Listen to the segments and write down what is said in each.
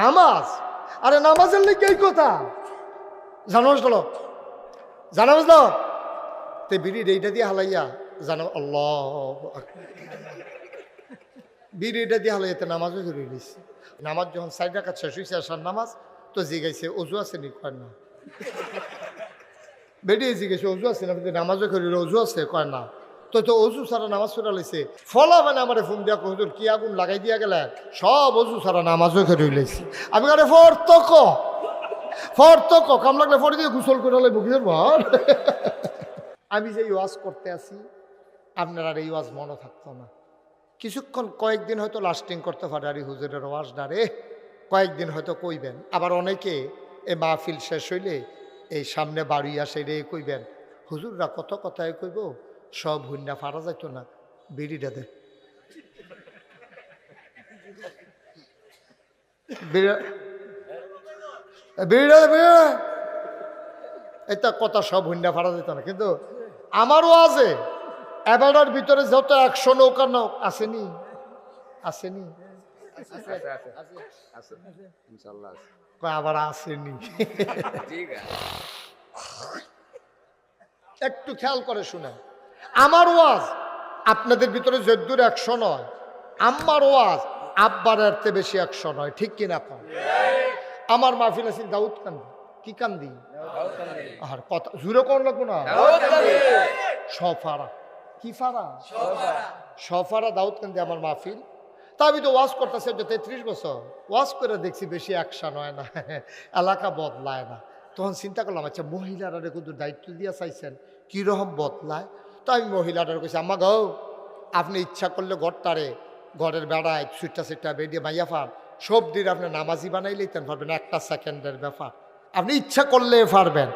নামাজ? আরে নামাজের লিখে এই কথা। জানো বুঝলো জানো বুঝলো? তে বিড়ি এইটা দিয়ে হালাইয়া, জানো, আল্লাহ বিড়ি এটা দিয়ে হালাইয়াতে নামাজও ধরে নিয়েছে নামাজ যখন সাইড রাখা শেষ হয়েছে আসার নামাজ, তো জিগাইছে অজু আছে নি? কয়, না। বেরিয়ে জিজ্ঞেস অজু আছে না? নামাজও করি অজু আছে। কয়, না। তো তো অজু সারা নামাজ পড়া লইছে। ফলা মানে আমার ফোন দিয়া কহুদুর কি আগুন লাগাই দিয়া গেলে? সব অজু সারা নামাজও করে আমি কারে ফর্তক ফর্তক, কাম লাগলে ফরি দিয়ে গোসল করে লই ভর আমি যে ওয়াজ করতে আছি আপনার আর এই ওয়াজ মনে থাকতো না। কিছুক্ষণ কয়েকদিন হয়তো লাস্টিং করতে পারে, আর হুজুরের ওয়াজ ডারে কয়েকদিন হয়তো কইবেন। আবার অনেকে এ মাহফিল শেষ হইলে এই সামনে বাড়ি আসে রে কইবেন, হুজুররা কত কথায় কইব? সব হুন্না ফারা যাইতো না বিড়িটা দে। বিড়িটা বিড়িটা এটা কথা সব হুন্ডা ফাড়া যেত না কিন্তু আমারও আছে। এবারের ভিতরে যত একশো নৌকা নৌ? আসেনি আসেনি আবার আসেনি একটু খেয়াল করে শুনেন। আমার ওয়াজ আপনাদের ভিতরে যদ্দুর একশো নয় আমার ওয়াজ আব্বার এরতে বেশি একশো নয়, ঠিক কিনা কম আমার মাহফিল আছে দাউদ কান্দি, কি কান্দি? আর কথা, জুড়ে কোন লাগবো না? সফারা। কি ফারা? সফারা দাউদ কান্দি আমার মাহফিল। তা আমি তো ওয়াজ করতেছি যে তেত্রিশ বছর। ওয়াজ করে দেখছি বেশি একশা নয় না, এলাকা বদলায় না। তখন চিন্তা করলাম আচ্ছা মহিলারা কিন্তু দায়িত্ব দিয়া চাইছেন, কীরকম বদলায়? তো আমি মহিলাটার কইছি, আম্মা গো, আপনি ইচ্ছা করলে ঘরটারে ঘরের বেড়ায়, সুইটটা সিটটা বেরিয়ে মাইয়া ফান সব দিন আপনি নামাজি বানাই লইতেন পারবেন, একটা সেকেন্ডের ব্যাপার। আপনি ইচ্ছা করলে পারবেন।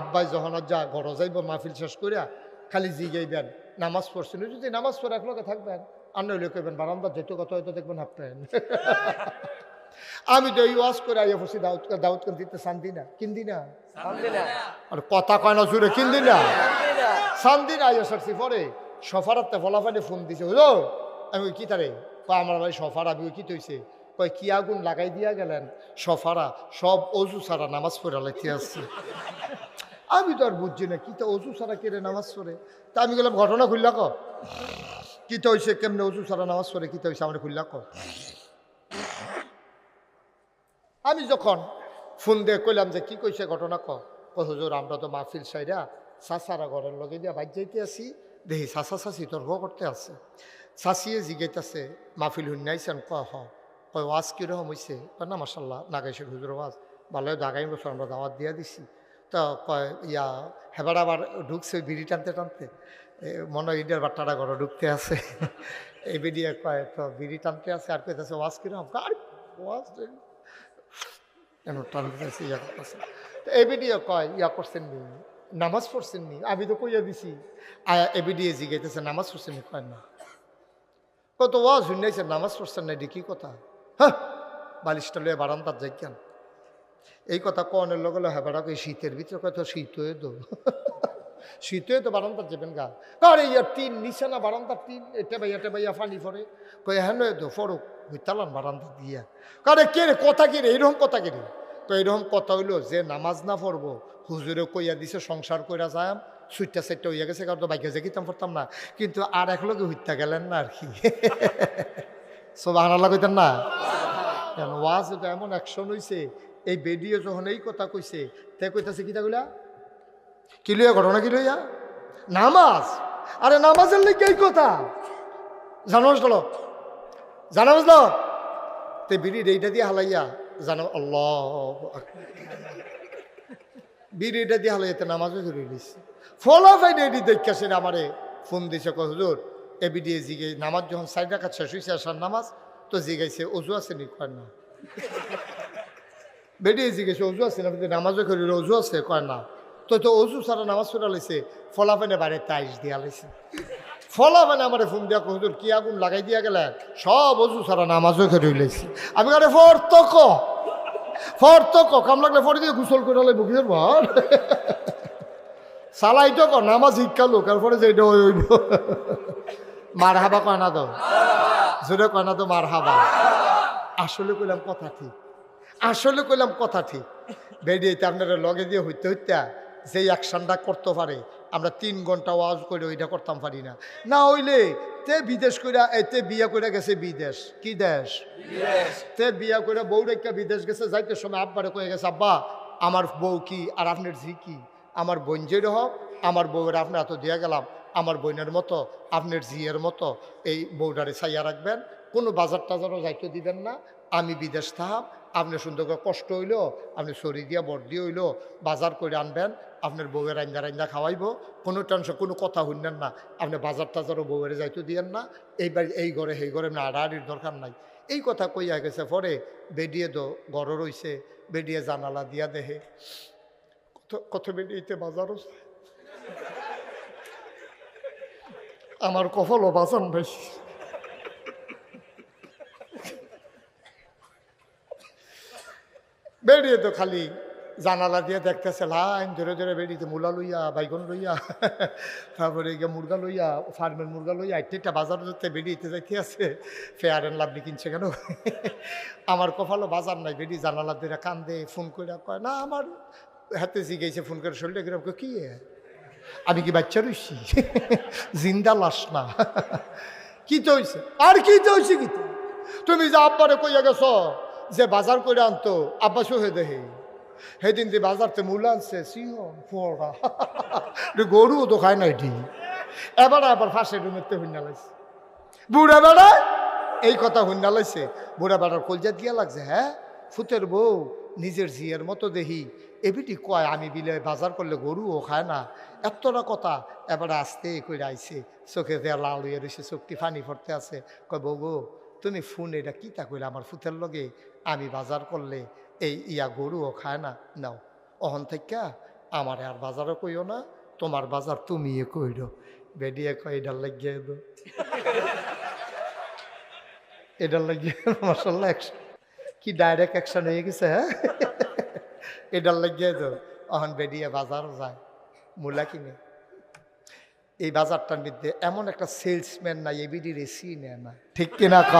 আব্বাই যখন যা ঘর যাইব, মাহফিল শেষ করিয়া খালি জিগাইবেন, নামাজ পড়ছেন। যদি নামাজ পড়ে এক লোকে থাকবেন, আর নইলে কইবেন, বারান্দা যেতে কথা হয়তো দেখবেন হাঁটতেন আমি তো এই ওয়াজ করে আইয়া বসি দাউদ দাউদ করে দিতে শান্তি না কিন্দি না আর কথা কয় না জুড়ে কিনদি না শান্তি না আইয়া সরছি পরে সফারাতে ফলাফানি ফোন দিছে বুঝলো? আমি কি তারে? কয় আমার ভাই সফার। আমি কি তৈছে কয় কি আগুন লাগাই দিয়া গেলেন? সফারা সব অজু সারা নামাজ পড়ে লাইতে আসছে। আমি তো আর বুঝছি না কি তো অজু সারা কেড়ে নামাজ পড়ে? তা আমি গেলাম ঘটনা খুললা ক কি তো হয়েছে কেমনে অজু সারা নামাজ পড়ে কি তো হয়েছে আমার খুললা ক আমি যখন ফোন দিয়ে কইলাম যে, কি কইছে ঘটনা ক? আমরা তো মাহফিল সাইরা সাসারা ঘরের লগে দিয়া বাইর যাইতে আসি। দেখি সাসা সাসি তর্ক করতে আছে। সাসিয়ে জিগাইতেছে, মাহফিল হুন্নাইছেন ক হ। কয়, ওয়াজ কীরকম হয়েছে না মাসাল্লাহ নাগাইছে হুজুর, ওয়াজ। ভালো আগামী বছর আমরা দাওয়াত দিয়া দিছি। তো কয়, ইয়া, হেবার আবার ঢুকছে বিড়ি টানতে টানতে? মনে হয় ইন্ডিয়ার বাট্টাটা ঘরে ঢুকতে আছে। এই বেরিয়ে কয় তো বিড়ি টানতে আছে, আর কইতেছে, ওয়াজ কীরকম? আর, ওয়াজ। কেন টানতেছে ইয়া করতেছে? তো এই ভিডিও কয়, ইয়া করছেন নি? নামাজ পড়ছেন নি? আমি তো কইয়া দিছি। আয়া এ ভিডিও জিগাইতেছে, নামাজ পড়ছেন নি? কয় না। কত ওয়াজ শুনাইছে, নামাজ পড়ছেন না, এটি কি কথা? হ্যাঁ বালিশটা লয়ে বারান্দার যাই কেন এই কথা কনের লগে হ্যাঁ বেড়া কই শীতের ভিতরে কত শীত হয়ে দো শীত হয়ে তো বারান্দার যাবেন গা। আরে ইয়ার টিন নিচে না বারান্দার টিন? এটা ভাইয়া এটা ভাইয়া ফানি পরে কই হ্যাঁ নয় তো ফরক হইতালাম বারান্দা দিয়া। কারে কে রে, কথা কি রে? এইরকম কথা কি তো এইরকম কথা হইল যে নামাজ না পড়ব, হুজুরে কইয়া দিছে, সংসার কইরা যাম সুইটটা সেটটা হইয়া গেছে, কারণ তো বাইকে যে কিতাম পড়তাম না। কিন্তু আর এক লগে হইতা গেলেন না আর কি। সব আনালা কইতেন না? কেন, ওয়াজ এটা এমন অ্যাকশন হইছে, এই বেডিও যখন এই কথা কইছে, তে কইতাছে কিতা কইলা? কি লইয়া, ঘটনা কি লইয়া? নামাজ? আরে নামাজের লিগে এই কথা? জানো বুঝলো জানো বুঝলো? তে বিড়ি এইটা দিয়ে হালাইয়া জানো আল্লাহ বিড়ি এটা দিয়ে হালাইয়াতে নামাজও ধরে ফলো ফাইনে এটি দেখছে আমারে ফোন দিছে, কয়, হুজুর, এ বিডি জিগে নামাজ যখন সাইড রাখা শেষ হয়েছে আসার নামাজ, তো জিগাইছে অজু আছে নি? কয়, না। বেরিয়ে জিজ্ঞেস অজু আছে না? নামাজও করি অজু আছে? কয়, না। তো তো অজু সারা নামাজ পড়া লাইছে ফলাফেনে বাড়ি টাইস দিয়া লাইছে। ফলাফেনে আমার ফোন দিয়া হুজুর, কি আগুন লাগাই দিয়া গেলে? সব অজু সারা নামাজও করি লাইছে। আমি কারে ফর্তক ফর্তক, কাম লাগলে ফরি দিয়ে গোসল করে লাই বুকির ভর সালাই তো নামাজ শিক্ষালো তারপরে যে এটা হইব। মার হাবা কয়, না তো জোরে কয়, না তো মার হাবা আসলে কইলাম কথা ঠিক। আসলে কইলাম কথা ঠিক। বেরিয়েতে আপনারা লগে দিয়ে হইতে হইতে যেই অ্যাকশনটা করতে পারে আমরা তিন ঘণ্টা ওয়াজ করে ওইটা করতাম পারি না। না হইলে তে বিদেশ কইরা এতে বিয়া করে গেছে বিদেশ। কি দেশ? তে বিয়া করে বউ রেখা বিদেশ গেছে যাইতে সময় আব্বারে কয়ে গেছে আব্বা আমার বউ কি? আর আপনার ঝি কি? আমার বোন যে হোক আমার বউয়ের আপনি এত দিয়ে গেলাম আমার বোনের মতো আপনার জিয়ের মতো এই বউটারে ছাইয়া রাখবেন কোনো বাজার টাজারও যাইতে দিবেন না আমি বিদেশ থাম আপনি সুন্দর করে কষ্ট হইল, আপনি সরি দিয়া বর্দি হইল, বাজার করে আনবেন, আপনার বউয়ের আইন্দা রাইন্দা খাওয়াইবো, কোনো টেনশন, কোনো কথা শুনলেন না। আপনি বাজার টাজারও বউয়ের যাইতে দিয়েন না এইবার এই ঘরে, সেই ঘরে না, আড়াআড়ির দরকার নাই। এই কথা কইয়া গেছে পরে, বেডিয়ে দো ঘর রইছে, বেডিয়ে জানালা দিয়া দেহে। কত কত বেডিয়েতে বাজারও আমার কফলও বাঁচান বেশি। বেরিয়ে তো খালি জানালা দিয়ে দেখতেছে লাইন ধরে ধরে বেরিয়েছে মূলা লইয়া বাইগন লইয়া তারপরে গিয়ে মুরগা লইয়া ফার্মের মুরগা লইয়া একটা বাজার ধরতে বেরিয়েতে যাইতে আছে। ফেয়ার অ্যান্ড লাভলি কিনছে কেন? আমার কপালও বাজার নাই বেরি জানালা দিয়ে কান্দে ফোন করে কয় না আমার হাতে জিগেছে ফোন করে কীরকম কই, কি আমি কি বাচ্চা রইছি? জিন্দা লাশ না। কি হইছে? আর কি তো কি? তুমি যে আব্বারে কইয়া গেছ যে বাজার করে আনতো আব্বা সহে দেহে। সেদিন যে বাজারতে মূল আনছে সিহন ফোড়া গরু তো খায় না এটি এবার আবার ফাঁসে রুমেতে হুন্না লাগছে বুড়া বেড়া, এই কথা হুন্না লাগছে বুড়া বেড়ার কলজা দিয়া লাগছে হ্যাঁ? ফুতের বউ, নিজের জিয়ের মতো দেহি। এবিটি কয়, আমি বিলে বাজার করলে গরুও খায় না। এতটা কথা এবার আসতে করে আইছে। চোখে দেয়া লাল হয়ে রয়েছে চোখটি ফানি পড়তে আছে। কয়, বউ তুমি ফোন এটা কী তা কইলে? আমার ফুতের লগে আমি বাজার করলে এই ইয়া গরুও খায় না। নাও, অহন থেকে আমার আর বাজারও কইও না, তোমার বাজার তুমি কইরো। বেডিয়ে কয় এটার লাগিয়ে দো। এটার লাগিয়ে অ্যাকশন কি ডাইরেক্ট অ্যাকশন হয়ে গেছে হ্যাঁ? এটার লাগিয়ে দো। অহন বেডিয়ে বাজারও যায়, মূলা কিনে। এই বাজারটার মধ্যে এমন একটা সেলসম্যান নাই এবিডি রেসি নেয় না। ঠিক কিনা ক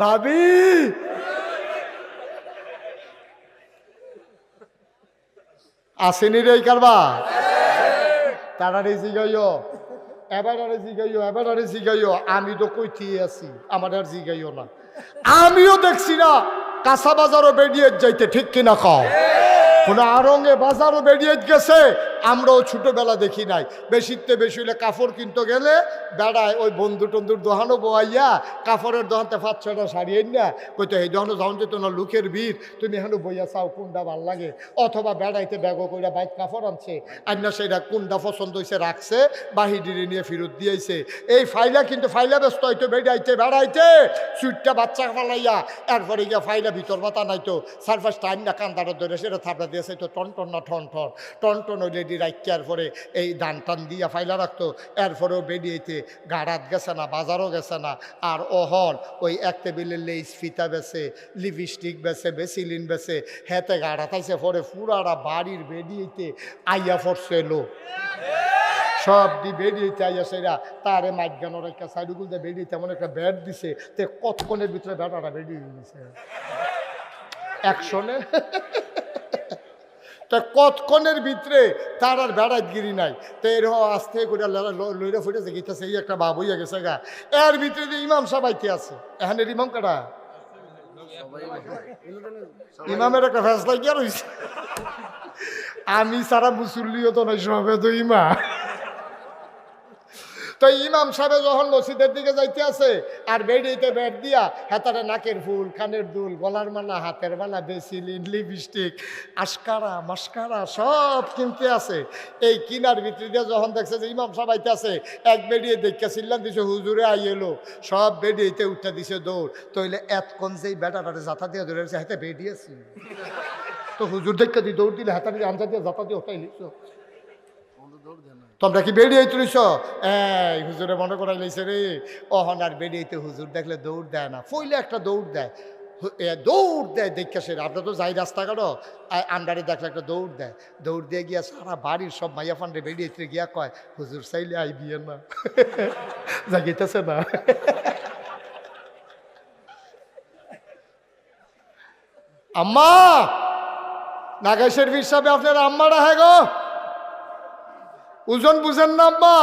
ভাবি! আসেনি রে কারবা রে জিগাইও। এবার আরে জিগাইও, এবার আরে জিগাইও। আমি তো কইতে আছি, আমার আর জিগাইও না। আমিও দেখছি না, কাঁচা বাজারও বেরিয়ে যাইতে, ঠিক কিনা খাও কোনো আরঙ্গে বাজারও বেরিয়ে গেছে। আমরাও ছোটবেলা দেখি নাই। বেশিতে বেশি হলে কাপড় কিনতে গেলে বেড়ায় ওই বন্ধু টন্ধুর দোহানো বোয়াইয়া কাপড়ের দোহানতে পাঁচ ছটা সারিয়ে না কইতো, এই দোহানো যাওন যেত না লুকের ভিড় তুমি এখানে বইয়া চাও কোনটা ভালো লাগে? অথবা বেড়াইতে ব্যাগও কইরা বাইক কাপড় আনছে। আর না সেটা কোনটা পছন্দ হয়েছে রাখছে বাহিরে নিয়ে ফেরত দিয়েছে। এই ফাইলা কিন্তু ফাইলা ব্যস্ত হইতো, বেড়াইতে বেড়াইতে সুইটটা বাচ্চা ফালাইয়া এরপরে গিয়া ফাইলা ভিতর মাথা নাইতো সারফাস টাইম না কান্দাটা ধরে সেটা থাপড়া দিয়েছে তো টন টন না ঠন ঠন টন টন ওই রেডি রাখিয়ার পরে এই দান টান দিয়া ফাইলা রাখতো। এরপরেও বেরিয়েতে গাড়াত গেছে না, বাজারও গেছে না। আর অহল ওই এক টেবিলের লেইস, ফিতা বেছে, লিপস্টিক বেছে বেসিলিন বেছে, হেতে গাড়াত আইসে পরে পুরারা বাড়ির বেরিয়েতে আইয়া পড়ছে লো সব দি বেরিয়েতে আইয়া সেরা, তারে মাইগানোর একটা সাইডুগুল দিয়ে বেরিয়েতে এমন একটা ব্যাট দিছে, তে কতক্ষণের ভিতরে ব্যাটাটা বেরিয়ে গেছে। একশনে? তা কতক্ষণের ভিতরে তার আর বেড়াত গিরি নাই। তো এর আস্তে করে লইরা ফুটেছে গীতা এই একটা বাবু হইয়া গেছে গা। এর ভিতরে যে ইমাম সবাইতে আছে, এখানের ইমাম কাটা ইমামের একটা ফেসলা কি রয়েছে আমি সারা মুসল্লিও তো নাই সবে তো ইমাম। তো ইমাম সাহেব যখন মসজিদের দিকে যাইতে আছে, আর বেড়িতে বেড দিয়া হাতারে নাকের ফুল কানের দুল, গলার মালা, হাতের মালা বেসিলিন লিপস্টিক আশকারা মাস্কারা সব কিনতে আছে। এই কিনার ভিতরে দিয়ে যখন দেখছে যে ইমাম সাহেব আইতে আছে, এক বেড়িয়ে দেখে চিল্লান দিছে, হুজুরে আই এলো। সব বেডিয়েতে উঠতে দিছে দৌড়। তইলে এতক্ষণ যেই বেটাটারে জাতা দিয়ে ধরে হাতে বেরিয়েছি তো হুজুর দেখে দি, দৌড় দিলে হাতারে আঞ্জা দিয়ে জাতা দিয়ে ওটাই লিখছো তোমরা কি বেরিয়ে তুলিস এই, হুজুরে মনে করাই লাইছে রে। অহন আর বেরিয়েতে হুজুর দেখলে দৌড় দেয় না। ফইলে একটা দৌড় দেয়। দৌড় দেয় দেখে সে আমরা তো যাই রাস্তাঘাটও। আন্ডারে দেখলে একটা দৌড় দেয়। দৌড় দিয়ে গিয়া সারা বাড়ির সব মাইয়া ফান্ডে বেরিয়েতে গিয়া কয়, হুজুর চাইলে আই বিয়ে না। জাগিতেছে না। আম্মা! নাগেশের হিসাবে আপনার আম্মারা হ্যাঁ গো। ওজন বুঝেন না আম্মা